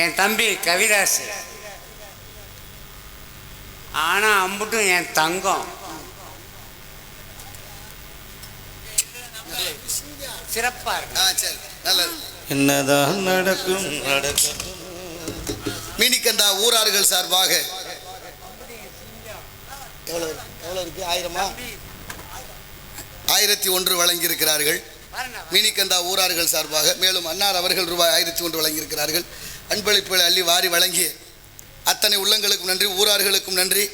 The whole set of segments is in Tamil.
என் தம்பி கவிதாஸ் ஆனா அம்புட்டும் என் தங்கம். சிறப்பா இருக்கு. ஆ சரி. நல்லது. என்னதான் நடக்கும்? நடக்கும் மினிக்கண்டா ஊரார்கள் சார்பாக. எவ்வளவு எவ்வளவு இருக்கு? ஆயிரமா? ஆயிரத்தி ஒன்று வழங்கியிருக்கிறார்கள். மினிக்கந்தா ஊரார்கள் சார்பாக. மேலும் அன்னார் அவர்கள் ரூபாய் ஆயிரத்தி ஒன்று வழங்கியிருக்கிறார்கள். அன்பளிப்புகளை அள்ளி வாரி வழங்கி அத்தனை உள்ளங்களுக்கும் நன்றி ஊரார்களுக்கும் நன்றி.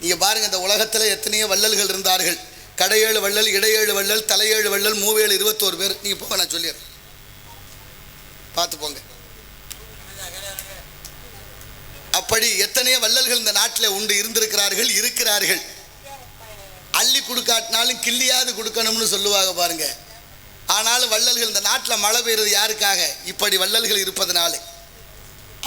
நீங்கள் பாருங்கள் இந்த உலகத்தில் எத்தனையோ வள்ளல்கள் இருந்தார்கள். கடையேழு வள்ளல் இடையேழு வள்ளல் தலையேழு வள்ளல் மூவேழு இருபத்தோரு பேர். நீங்கள் போக நான் சொல்லிடுறேன். பார்த்து போங்க. அப்படி எத்தனையோ வள்ளல்கள் இந்த நாட்டில் உண்டு இருந்திருக்கிறார்கள் இருக்கிறார்கள். அள்ளி கொடுக்காட்டினாலும் கிள்ளியாவது கொடுக்கணும்னு சொல்லுவாங்க பாருங்க. ஆனாலும் வள்ளல்கள் இந்த நாட்டில் மழை பெய்யுறது யாருக்காக? இப்படி வள்ளல்கள் இருப்பதனாலே.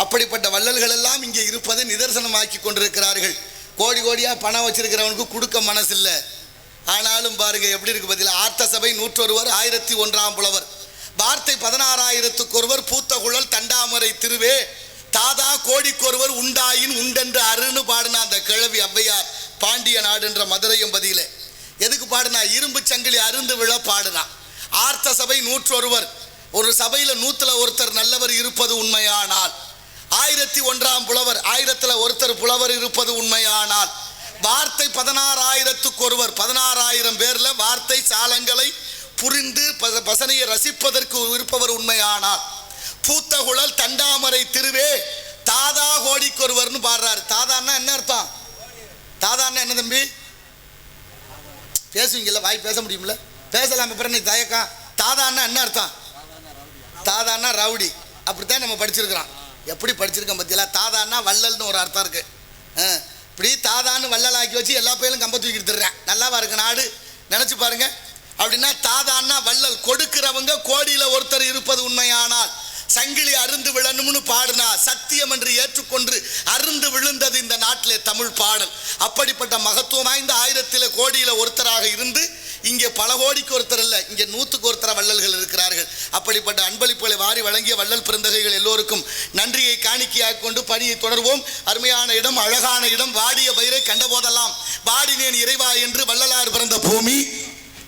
அப்படிப்பட்ட வள்ளல்கள் எல்லாம் இங்கே இருப்பதை நிதர்சனமாக்கி கொண்டிருக்கிறார்கள். கோடி கோடியாக பணம் வச்சிருக்கிறவனுக்கு கொடுக்க மனசில்லை. ஆனாலும் பாருங்க எப்படி இருக்கு பதில் ஆர்த்த சபை நூற்றொருவர் ஆயிரத்தி ஒன்றாம் புலவர். வார்த்தை பதினாறாயிரத்துக்கு ஒருவர் பூத்த குழல் தண்டாமரை திருவே. தாதா கோடிக்கொருவர் உண்டாயின் உண்டென்று அருன்னு பாடினா அந்த கிழவி ஔவையார் பாண்டிய நாடுன்ற மதுரையும் பதியில எதுக்கு பாடினா? இரும்பு சங்கிலி அருந்து விழ பாடினா. ஆர்த்த சபை நூற்றொருவர். ஒரு சபையில் நூற்றில் ஒருத்தர் நல்லவர் இருப்பது உண்மையானால். ஆயிரத்தி ஒன்றாம் புலவர் ஆயிரத்தில் ஒருத்தர் புலவர் இருப்பது உண்மையானால் வார்த்தை பதினாறாயிரத்துக்கு ஒருவர் பதினாறாயிரம் பேரில் வார்த்தை சாலங்களை புரிந்து பச- பசனையை ரசிப்பதற்கு இருப்பவர் உண்மையானால் பூத்த குழல் தண்டாமரை திருவே தாதா கோடிக்கொருவர்னு பாடுறாரு. தாதான்னா என்ன அர்த்தம்? தாதான்னா என்ன தம்பி? பேசுவீங்கல்ல வாய் பேச முடியும்ல? அப்புறம் நீ தயக்கம் தாதான்னா என்ன அர்த்தம்? தாதான்னா ரவுடி. அப்படித்தான் நம்ம படிச்சிருக்கிறோம். எப்படி படிச்சிருக்கோம் பத்தியில? தாதான்னா வள்ளல்னு ஒரு அர்த்தம் இருக்கு. ஆ, இப்படி தாதான்னு வள்ளலாக்கி வச்சு எல்லா பேரும் கம்ப தூக்கி எடுத்துடுறேன் நல்லாவா இருக்கு நாடு? நினைச்சு பாருங்க. அப்படின்னா தாதான்னா வள்ளல். கொடுக்கிறவங்க கோடியில ஒருத்தர் இருப்பது உண்மையானால் சங்கிலி அருந்து விழணும்னு பாடினா சத்தியம் என்று ஏற்றுக்கொண்டு அருந்து விழுந்தது இந்த நாட்டிலே தமிழ் பாடல். அப்படிப்பட்ட மகத்துவம் வாய்ந்த ஆயிரத்தில கோடியில ஒருத்தராக இருந்து இங்கே பல கோடிக்கு ஒருத்தர் இல்லை இங்கே நூற்றுக்கு ஒருத்தர வள்ளல்கள் இருக்கிறார் அப்படிப்பட்ட அன்பளிப்புகளை வாரி வழங்கிய வள்ளல் பிறந்தகைகள் எல்லோருக்கும் நன்றியை காணிக்கையாக கொண்டு பணியை தொடர்வோம். அருமையான இடம் அழகான இடம் வாடிய பயிரை கண்டபோதெல்லாம் வாடினேன் இறைவா என்று வள்ளலார் பிறந்த பூமி.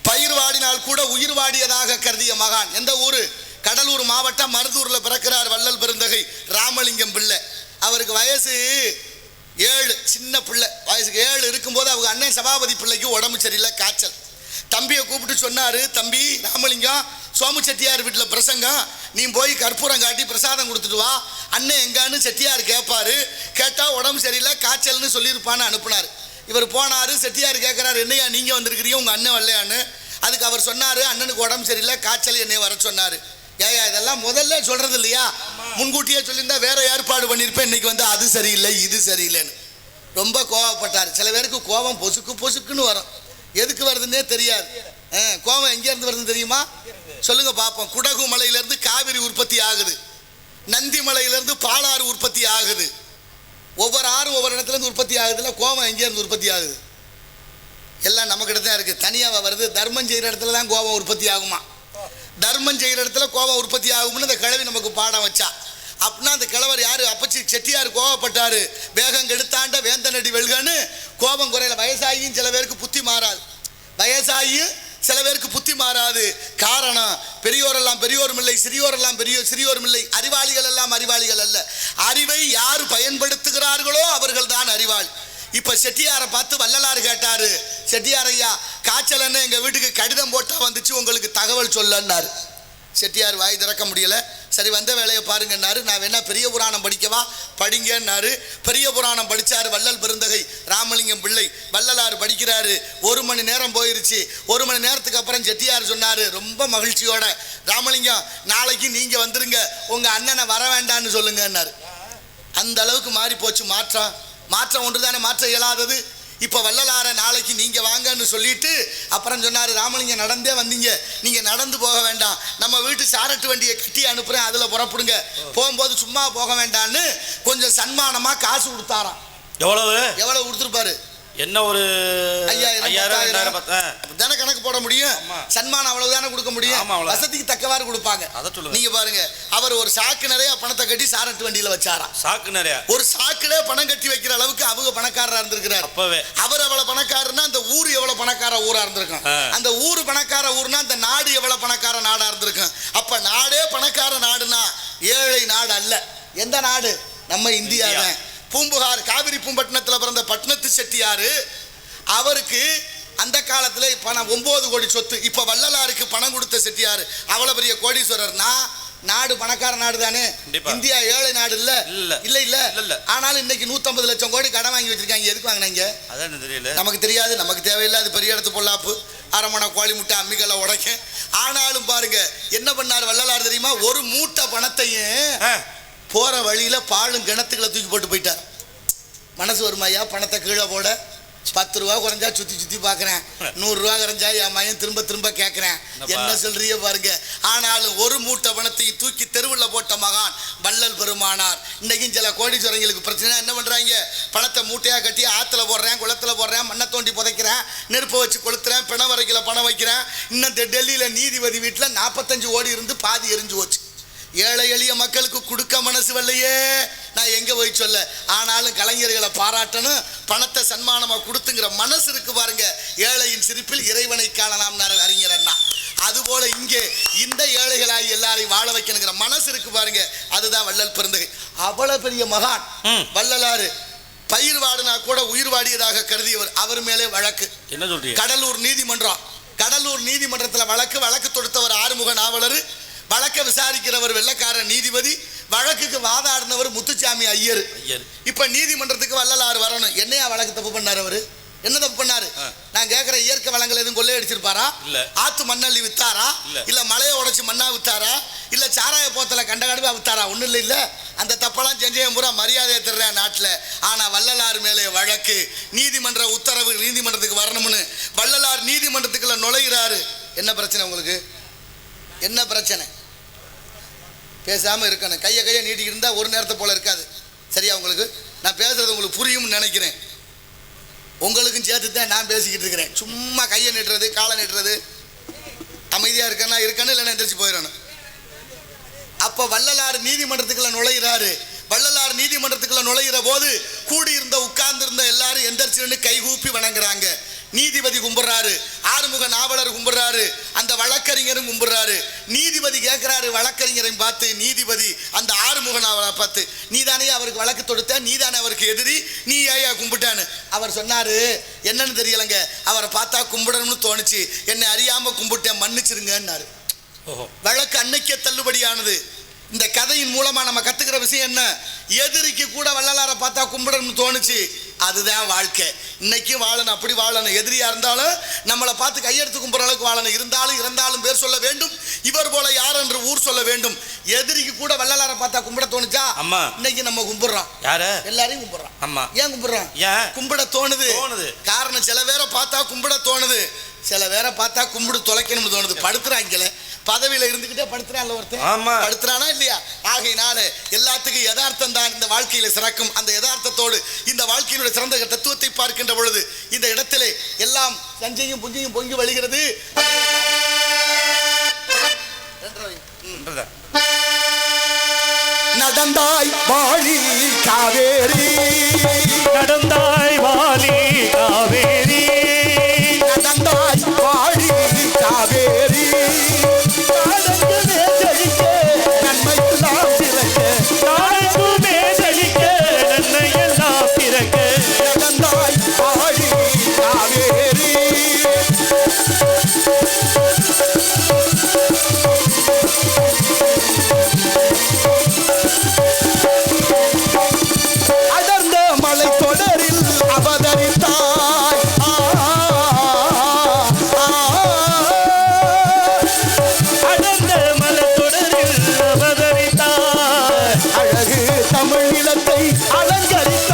பயிர் வாடினால் கூட உயிர் வாடியதாக கருதிய மகான். எந்த ஊர்? கடலூர் மாவட்டம் மருதூரில் பிறக்கிறார் வள்ளல் பெருந்தகை ராமலிங்கம் பிள்ளை. அவருக்கு வயசு ஏழு சின்ன பிள்ளை. வயசுக்கு ஏழு இருக்கும்போது அவங்க அண்ணன் சபாபதி பிள்ளைக்கு உடம்பு சரியில்லை காய்ச்சல். தம்பியை கூப்பிட்டு சொன்னார் தம்பி ராமலிங்கம் சோமு செட்டியார் வீட்டில் பிரசங்கம் நீ போய் கற்பூரம் காட்டி பிரசாதம் கொடுத்துட்டு வா. அண்ணன் எங்கான்னு செட்டியார் கேட்பாரு கேட்டால் உடம்பு சரியில்லை காய்ச்சல்னு சொல்லியிருப்பான்னு அனுப்புனார். இவர் போனார் செட்டியார் கேட்குறாரு என்னையா நீங்கள் வந்திருக்கிறீங்க உங்கள் அண்ணன் வரலையான்னு? அதுக்கு அவர் சொன்னார் அண்ணனுக்கு உடம்பு சரியில்லை காய்ச்சல் என்னை வர சொன்னார். ஏயா இதெல்லாம் முதல்ல சொல்கிறது இல்லையா? முன்கூட்டியே சொல்லியிருந்தா வேற ஏற்பாடு பண்ணியிருப்பேன் இன்னைக்கு வந்து அது சரியில்லை இது சரியில்லைன்னு. ரொம்ப கோவப்பட்டார். சில பேருக்கு கோபம் பொசுக்கு பொசுக்குன்னு வரும். எதுக்கு வருதுன்னே தெரியாது. ஆ, கோபம் எங்கேருந்து வருதுன்னு தெரியுமா? சொல்லுங்க பார்ப்போம் குடகு மலையிலேருந்து காவிரி உற்பத்தி ஆகுது. நந்தி மலையிலேருந்து பாலாறு உற்பத்தி ஆகுது. ஒவ்வொரு ஆறும் ஒவ்வொரு இடத்துல இருந்து உற்பத்தி ஆகுதுல கோவம் எங்கேருந்து உற்பத்தி ஆகுது? எல்லாம் நம்மக்கிட்ட தான் இருக்குது தனியாக வருது. தர்மம் செய்கிற இடத்துல தான் கோபம் உற்பத்தி ஆகுமா? தர்மம் செய்கிற இடத்துல கோபம் உற்பத்தி ஆகும்னு அந்த கிழவி நமக்கு பாடம் வச்சா. அப்படின்னா அந்த கிழவர் யார்? அப்பச்சி செட்டியார் கோவப்பட்டார். வேகம் கெடுத்தாண்ட வேந்தனடி வெல்கன்னு கோபம் குறையில. வயசாகியும் சில பேருக்கு புத்தி மாறாது. வயசாகியும் சில பேருக்கு புத்தி மாறாது. காரணம் பெரியோரெல்லாம் பெரியோரும் இல்லை சிறியோரெல்லாம் பெரிய சிறியோரும் இல்லை. அறிவாளிகள் எல்லாம் அறிவாளிகள் அல்ல. அறிவை யார் பயன்படுத்துகிறார்களோ அவர்கள் தான் அறிவாள். இப்போ செட்டியாரை பார்த்து வள்ளலார் கேட்டார் செட்டியார் ஐயா காய்ச்சல் என்ன? எங்கள் வீட்டுக்கு கடிதம் போட்டால் வந்துச்சு உங்களுக்கு தகவல் சொல்லன்னாரு. செட்டியார் வாய் திறக்க முடியலை. சரி வந்த வேலையை பாருங்கன்னாரு. நான் வேணா பெரிய புராணம் படிக்கவா? படிங்கன்னாரு. பெரிய புராணம் படித்தார் வள்ளல் பெருந்தகை ராமலிங்கம் பிள்ளை. வள்ளலார் படிக்கிறாரு. ஒரு மணி நேரம் போயிருச்சு. ஒரு மணி நேரத்துக்கு அப்புறம் செட்டியார் சொன்னார் ரொம்ப மகிழ்ச்சியோட ராமலிங்கம் நாளைக்கு நீங்கள் வந்துருங்க. உங்கள் அண்ணனை வர வேண்டான்னு சொல்லுங்கன்னாரு. அந்த அளவுக்கு மாறி போச்சு மாற்றம் மாற்றம் ஒன்று தானே மாற்ற இயலாதது. இப்போ வள்ளலார நாளைக்கு நீங்கள் வாங்கன்னு சொல்லிட்டு அப்புறம் சொன்னார் ராமலிங்கம் நடந்தே வந்தீங்க. நீங்கள் நடந்து போக வேண்டாம். நம்ம வீட்டு சாரட்டு வண்டியை கட்டி அனுப்புகிறேன் அதில் புறப்படுங்க. போகும்போது சும்மா போக வேண்டான்னு கொஞ்சம் சன்மானமாக காசு கொடுத்தாராம். எவ்வளவு? எவ்வளோ கொடுத்துருப்பாரு? என்ன ஒரு ஐயாயிரம். ரெண்டாயிரம் அப்படித்தானே கணக்கு போட முடியும். சன்மானம் அவ்வளவுதானே கொடுக்க முடியும்? அவ்வளவு. வசதிக்கு தக்கவாறு கொடுப்பாங்க. அதை சொல்லுங்க. நீங்க பாருங்க அவர் ஒரு சாக்கு நிறைய பணத்தை கட்டி சாரட்டு வண்டியில வச்சாராம் சாக்கு நிறையா. ஒரு சாக்குல பணம் கட்டி வைக்கிற அளவுக்கு அவங்க பணக்காரரா இருந்திருக்கிறார். அப்பவே. அவர் எவ்வளவு பணக்காரர்னா அந்த ஊர் எவ்வளவு பணக்கார ஊரா இருந்திருக்கும். அந்த ஊர் பணக்கார ஊர்னா அந்த நாடு எவ்வளவு பணக்கார நாடா இருந்திருக்கும். அப்ப நாடே பணக்கார நாடுனா ஏழை நாடு அல்ல. எந்த நாடு? நம்ம இந்தியா. தான். பூம்புகார் காவிரி பூம்பட்டினத்துல பிறந்த பட்னத்து செட்டியாரு அவருக்கு அந்த காலத்துல பணம் ஒன்பது கோடி சொத்து இப்ப வள்ளலாருக்கு பணம் கொடுத்த செட்டியாரு அவ்வளவு பெரிய கோடீஸ்வரர்னா நாடு பணக்கார நாடு தானே. இந்தியா ஏழை நாடு இல்ல? இல்ல. இல்ல இல்ல. இல்ல. ஆனாலும் இன்னைக்கு 150 லட்சம் கோடி கடன் வாங்கி வச்சிருக்காங்க. எதுக்கு வாங்கினாங்க? அதான் தெரியல. நமக்கு தெரியாது. நமக்கு தேவையில்லை அது பெரிய இடத்து பொல்லாப்பு. அரமணை கோழி முட்டை அம்மிக்கல்ல உடைக்க. ஆனாலும் பாருங்க என்ன பண்ணார் வள்ளலார் தெரியுமா? ஒரு மூட்டை பணத்தையும் போற வழியில பாலும் கிணத்துக்களை தூக்கி போட்டு போயிட்டார். மனசு வருமாயா பணத்தை கீழே போட. பத்து ரூபா குறைஞ்சா சுத்தி சுத்தி பார்க்கறேன். நூறு ரூபா குறைஞ்சா என் மயன் திரும்ப திரும்ப கேட்கறேன்? என்ன சொல்றிய பாருங்க. ஆனாலும் ஒரு மூட்டை பணத்தையும் தூக்கி தெருவில் போட்ட மகான் வள்ளல் பெருமானார். இன்னைக்கும் சில கோடீஸ்வரங்களுக்கு பிரச்சனை என்ன பண்றாங்க? பணத்தை மூட்டையா கட்டி ஆத்துல போடுறேன் குளத்துல போடுறேன் மண்ணை தோண்டி புதைக்கிறேன் நெருப்பை வச்சு கொளுத்துறேன் பிண வரைக்கல பணம் வைக்கிறேன். இன்னும் டெல்லியில நீதிபதி வீட்டில் நாற்பத்தஞ்சு ஓடி இருந்து பாதி எரிஞ்சு போச்சு. ஏழை எளிய மக்களுக்கு கொடுக்க மனசு வரலையே. நான் எங்க போய் சொல்ல? ஆனாலும் கலைஞர்களை பாராட்டணும் பணத்தை சன்மானமா கொடுத்துங்கிற மனசு இருக்கு பாருங்க. ஏழையின் சிரிப்பில் இறைவனை காணலாம் அறிஞர் அண்ணா. அதுபோல இங்கே இந்த ஏழைகளாய் எல்லாரையும் வாழ வைக்கணுங்கிற மனசு இருக்கு பாருங்க. அதுதான் வள்ளல் பெருந்தகை. அவ்வளவு பெரிய மகான். வள்ளலாறு பயிர் வாடினா கூட உயிர் வாடியதாக கருதியவர். அவர் மேலே வழக்கு. என்ன சொல்றீங்க? கடலூர் நீதிமன்றம். கடலூர் நீதிமன்றத்தில் வழக்கு வழக்கு தொடுத்தவர் ஆறுமுக நாவலர் வழக்கை விசாரிக்கிறவர் வெள்ளக்கார நீதிபதி வழக்குக்கு வாதாடினவர் முத்துச்சாமி ஐயர். ஐயர். இப்ப நீதிமன்றத்துக்கு வள்ளலார் வரணும். என்னையா வழக்கு தப்பு பண்ணாரு அவரு? என்ன தப்பு பண்ணாரு. நான் கேட்கிற இயற்கை வளங்கள் எதுவும் கொள்ளையடிச்சிருப்பாரா இல்ல. ஆத்து மண்ணள்ளி வித்தாரா? இல்ல. மலையை உடைச்சு மண்ணா வித்தாரா? இல்ல சாராய போத்தல கண்ட கடுவா வித்தாரா? ஒண்ணும் இல்ல இல்ல. அந்த தப்பெல்லாம் செஞ்சேன் பூரா மரியாதையை தர்றேன் நாட்டுல. ஆனா வள்ளலார் மேலே வழக்கு. நீதிமன்ற உத்தரவு நீதிமன்றத்துக்கு வரணும்னு. வள்ளலார் நீதிமன்றத்துக்குள்ள நுழைகிறாரு என்ன பிரச்சனை உங்களுக்கு? என்ன பிரச்சனை? பேசாமல் இருக்கணும். கையை கையை நீட்டிக்கிட்டு இருந்தால் ஒரு நேரத்தை போல் இருக்காது. சரியா உங்களுக்கு? நான் பேசுகிறது உங்களுக்கு புரியும்னு நினைக்கிறேன். உங்களுக்கும் சேர்த்து தான் நான் பேசிக்கிட்டு இருக்கிறேன். சும்மா கையை நீட்டுறது காலை நீட்டுறது. அமைதியாக இருக்கேன்னா இருக்கணும் இல்லைன்னா எந்திரிச்சு போயிடணும். அப்போ வள்ளலார் நீதிமன்றத்துக்குள்ள நுழைகிறாரு வள்ளலார் நீதிமன்றத்துக்குள்ள நுழைகிற போது கூடியிருந்த உட்கார்ந்து இருந்த எல்லாரும் எந்திரிச்சுன்னு கைகூப்பி வணங்குறாங்க. நீதிபதி கும்பிடுறாரு ஆறுமுக நாவலர் கும்பிடுறாரு அந்த வழக்கறிஞரும் கும்பிடுறாரு. நீதிபதி கேட்கிறாரு வழக்கறிஞரையும் பார்த்து நீதிபதி அந்த ஆறுமுக நாவலரை பார்த்து நீதானே அவருக்கு வழக்கு தொடுத்த நீதானே அவருக்கு எதிரி நீ ஏயா கும்பிட்டான்னு. அவர் சொன்னாரு என்னன்னு தெரியலங்க அவரை பார்த்தா கும்பிடணும்னு தோணுச்சு என்னை அறியாம கும்பிட்டேன் மன்னிச்சிருங்கன்னாரு. வழக்கு அன்னைக்கே தள்ளுபடியானது. இந்த கதையின் மூலமா நம்ம கத்துக்கிற விஷயம் என்ன? எதிரிக்கு கூட வள்ளலாரை பார்த்தா கும்பிடணும்னு தோணுச்சு அதுதான் வாழ்க்கை. இன்னைக்கு வாழணும் அப்படி வாழணும். எதிரியா இருந்தாலும் நம்மளை பார்த்து கையெடுத்து கும்பிட்ற அளவுக்கு வாழணும். இருந்தாலும் இறந்தாலும் பேர் சொல்ல வேண்டும். இவர் போல யார் என்று ஊர் சொல்ல வேண்டும். எதிரிக்கு கூட வள்ளலாரை பார்த்தா கும்பிட தோணுச்சா? ஆமா. இன்னைக்கு நம்ம கும்பிடுறோம். யார? எல்லாரையும் கும்பிடுறோம். ஆமா ஏன் கும்பிடுறோம்? ஏன்? கும்பிட தோணுது. தோணுது. காரணம் சில பேரை பார்த்தா கும்பிட தோணுது. சில பேரை பார்த்தா கும்பிடு தொலைக்கணும்னு தோணுது. படுத்துறாங்கல பதவியில இருந்துகிட்டே படுத்துறான்ல ஒருத்தன். ஆமா. படுத்துறானா இல்லையா? ஆகையினால எல்லாத்துக்கும் யதார்த்தம் தான் இந்த வாழ்க்கையில சிறக்கும். அந்த யதார்த்தத்தோடு இந்த வாழ்க்கையினுடைய சிறந்த தத்துவத்தை பார்க்கின்ற பொழுது இந்த இடத்திலே எல்லாம் சஞ்சையும் புஞ்சையும் பொங்கி வழிகிறது? நடந்தாய் வாழி காவேரி. நடந்தாய் உலகத்தை அலங்கரித்த